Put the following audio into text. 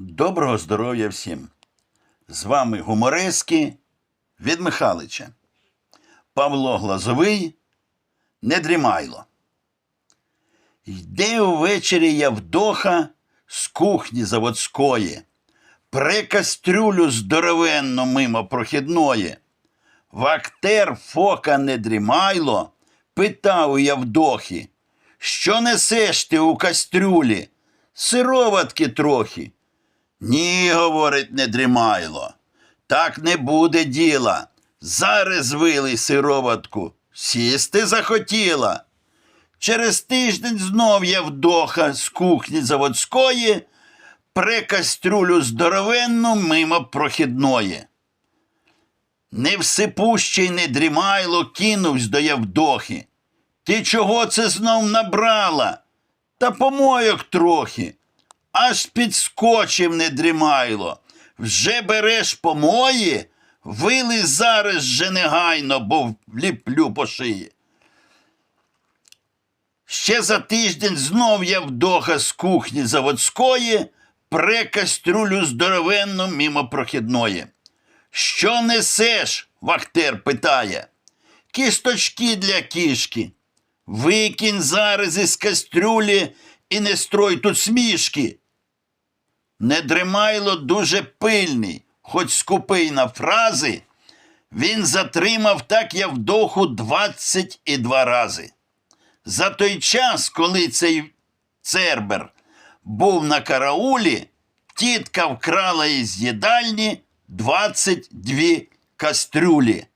Доброго здоров'я всім! З вами гуморески від Михалича. Павло Глазовий не дрімайло. Йде увечері Явдоха з кухні заводської, пре кастрюлю здоровенно мимо прохідної. Вактер Фока не дрімайло, питав у Явдохи, що несеш ти у кастрюлі? Сироватки трохи. Ні, говорить недрімайло. Так не буде діла. Зараз вилий сироватку. Сісти захотіла. Через тиждень знов Явдоха з кухні заводської пре кастрюлю здоровенну мимо прохідної. Невсипущий недрімайло кинувсь до Явдохи. Ти чого це знов набрала? Та помойок трохи. Аж підскочив недрімайло. Вже береш помої, вили зараз же негайно, бо вліплю по шиї. Ще за тиждень знов я вдоха з кухні заводської пре кастрюлю здоровенну мимо прохідної. Що несеш? Вахтер питає. Кісточки для кішки. Викинь зараз із кастрюлі і не строй тут смішки. Недримайло дуже пильний, хоч скупий на фрази, він затримав так двадцять і два рази. За той час, коли цей цербер був на караулі, тітка вкрала із їдальні 22 кастрюлі.